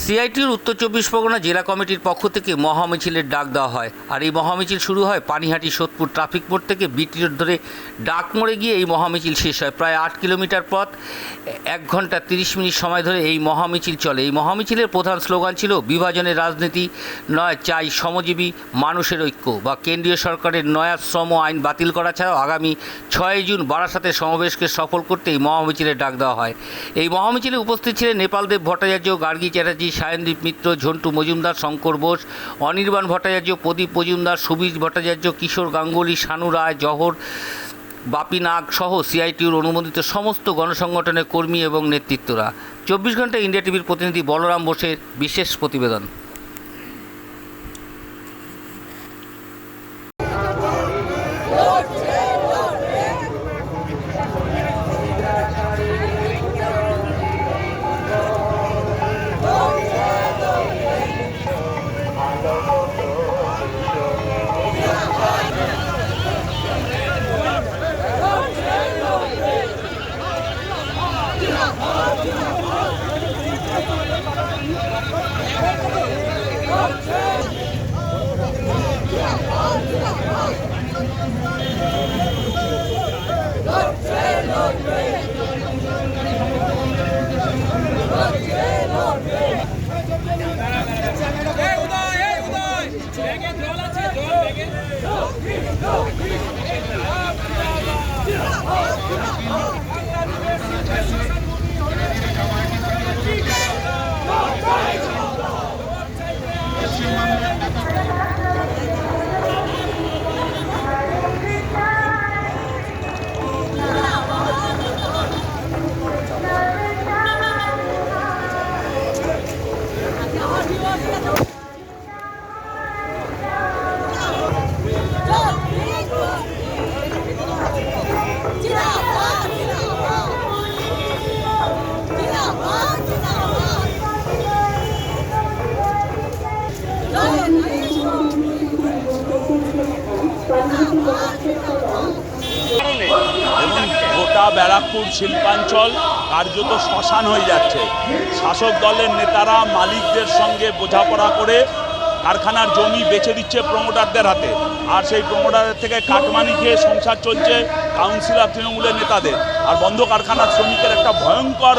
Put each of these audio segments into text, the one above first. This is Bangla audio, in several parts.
সিআইটির উত্তর চব্বিশ পরগনা জেলা কমিটির পক্ষ থেকে মহামিছিলের ডাক দেওয়া হয়। আর এই মহামিছিল শুরু হয় পানিহাটি সোদপুর ট্রাফিক মোড় থেকে বিটি রোড ধরে ডাক মোড়ে গিয়ে এই মহামিছিল শেষ হয়। প্রায় আট কিলোমিটার পথ, এক ঘণ্টা তিরিশ মিনিট সময় ধরে এই মহামিছিল চলে। এই মহামিছিলের প্রধান স্লোগান ছিল, বিভাজনের রাজনীতি নয়, চাই শ্রমজীবী মানুষের ঐক্য বা কেন্দ্রীয় সরকারের নয়া শ্রম আইন বাতিল করা ছাড়াও আগামী ছয় জুন বারাসাতে সমাবেশকে সফল করতে এই মহামিছিলের ডাক দেওয়া হয়। এই মহামিছিলে উপস্থিত ছিলেন নেপালদেব ভট্টাচার্য, গার্গী চ্যাটার্জি সায়নদীপ মিত্র, ঝন্টু মজুমদার, শঙ্কর বোস, অনির্বাণ ভট্টাচার্য, প্রদীপ মজুমদার, সুবীর ভট্টাচার্য, কিশোর গাঙ্গুলি, শানু রায়, জহর, বাপি নাগ সহ সিআইটিউর অনুমোদিত সমস্ত গণসংগঠনের কর্মী এবং নেতৃত্বরা। চব্বিশ ঘণ্টা ইন্ডিয়া টিভির প্রতিনিধি বলরাম বোসের বিশেষ প্রতিবেদন। এই গোটা ব্যারাকপুর শিল্পাঞ্চল কার্যত শ্মশান হয়ে যাচ্ছে। শাসক দলের নেতারা মালিকদের সঙ্গে বোঝাপড়া করে কারখানার জমি বেছে দিচ্ছে প্রমোটারদের হাতে। আর সেই প্রমোটারের থেকে কাটমানি খেয়ে সংসার চলছে কাউন্সিলর তৃণমূলের নেতাদের। আর বন্ধ কারখানার শ্রমিকের একটা ভয়ঙ্কর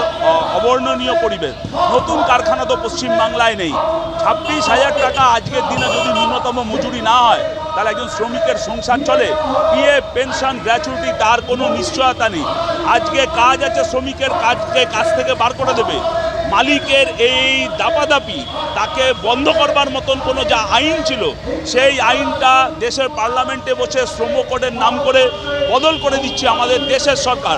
অবর্ণনীয় পরিবেশ। নতুন কারখানা তো পশ্চিমবাংলায় নেই। ছাব্বিশ হাজার টাকা আজকের দিনে যদি ন্যূনতম মজুরি না হয় তাহলে একজন শ্রমিকের সংসার চলে পিএ পেনশন গ্র্যাচুইটি তার কোনো নিশ্চয়তা নেই। আজকে কাজ আছে শ্রমিকের কাজকে কাজ থেকে বার করে দেবে। মালিকের এই দাপাদাপি, তাকে বন্ধ করবার মতন কোনো যা আইন ছিল, সেই আইনটা দেশের পার্লামেন্টে বসে শ্রম কোডের নাম করে বদল করে দিচ্ছে আমাদের দেশের সরকার।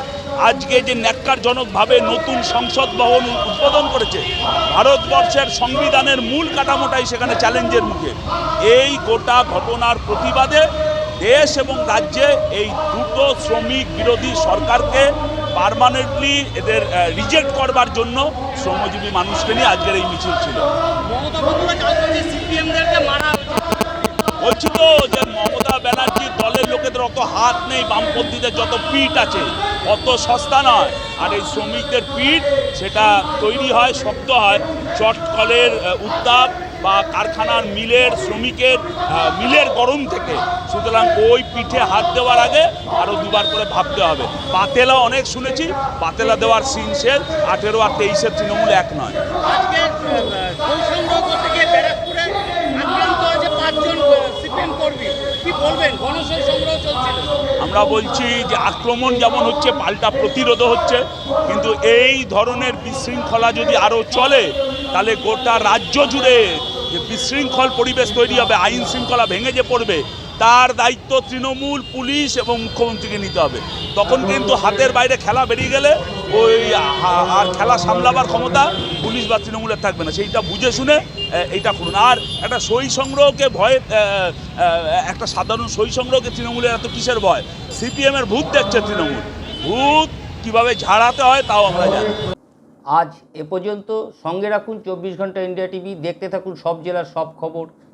আজকে যে ন্যাক্কারজনকভাবে নতুন সংসদ ভবন উদ্বোধন করেছে ভারতবর্ষের সংবিধানের মূল কাঠামোটাই সেখানে চ্যালেঞ্জের মুখে। এই গোটা ঘটনার প্রতিবাদে দেশ এবং রাজ্যে এই দুটো শ্রমিক বিরোধী সরকারকে পার্মানেন্টলি এদের রিজেক্ট করবার জন্য শ্রমজীবী মানুষকে নিয়ে আজকের এই মিছিল ছিল। বলছি তো যে মমতা ব্যানার্জির দলের লোকেদের অত হাত নেই বামপন্থীদের যত পিঠ আছে অত সস্তা নয়। আর এই শ্রমিকদের পিঠ সেটা তৈরি হয়, শক্ত হয় চটকলের উত্তাপ বা কারখানার মিলের, শ্রমিকের মিলের গরম থেকে। সুতরাং ওই পিঠে হাত দেওয়ার আগে আরও দুবার করে ভাবতে হবে। পাতেলা অনেক শুনেছি, পাতেলা দেওয়ার সিন শেষ, আঠেরো আর তেইশের তৃণমূল এক নয়। আমরা বলছি যে আক্রমণ যেমন হচ্ছে, পাল্টা প্রতিরোধ হচ্ছে, কিন্তু এই ধরনের বিশৃঙ্খলা যদি আরও চলে, তাহলে গোটা রাজ্য জুড়ে যে বিশৃঙ্খল পরিবেশ তৈরি হবে, আইন শৃঙ্খলা ভেঙে যে পড়বে তার দায়িত্ব তৃণমূল, পুলিশ এবং মুখ্যমন্ত্রীকে নিতে হবে। তখন কিন্তু হাতের বাইরে খেলা বেরিয়ে গেলে ওই আর খেলা সামলাবার ক্ষমতা পুলিশ বা তৃণমূলের থাকবে না। সেইটা বুঝে শুনে এইটা করুন। আর একটা সই সংগ্রহকে ভয়ে একটা সাধারণ সই সংগ্রহকে তৃণমূলের এত কিসের ভয়? সিপিএমের ভূত দেখছে তৃণমূল। ভূত কীভাবে ঝাড়াতে হয় তাও আমরা জানি আজ এ পর্যন্ত সঙ্গে রাখুন চব্বিশ ঘণ্টা ইন্ডিয়া টিভি, দেখতে থাকুন সব জেলার সব খবর।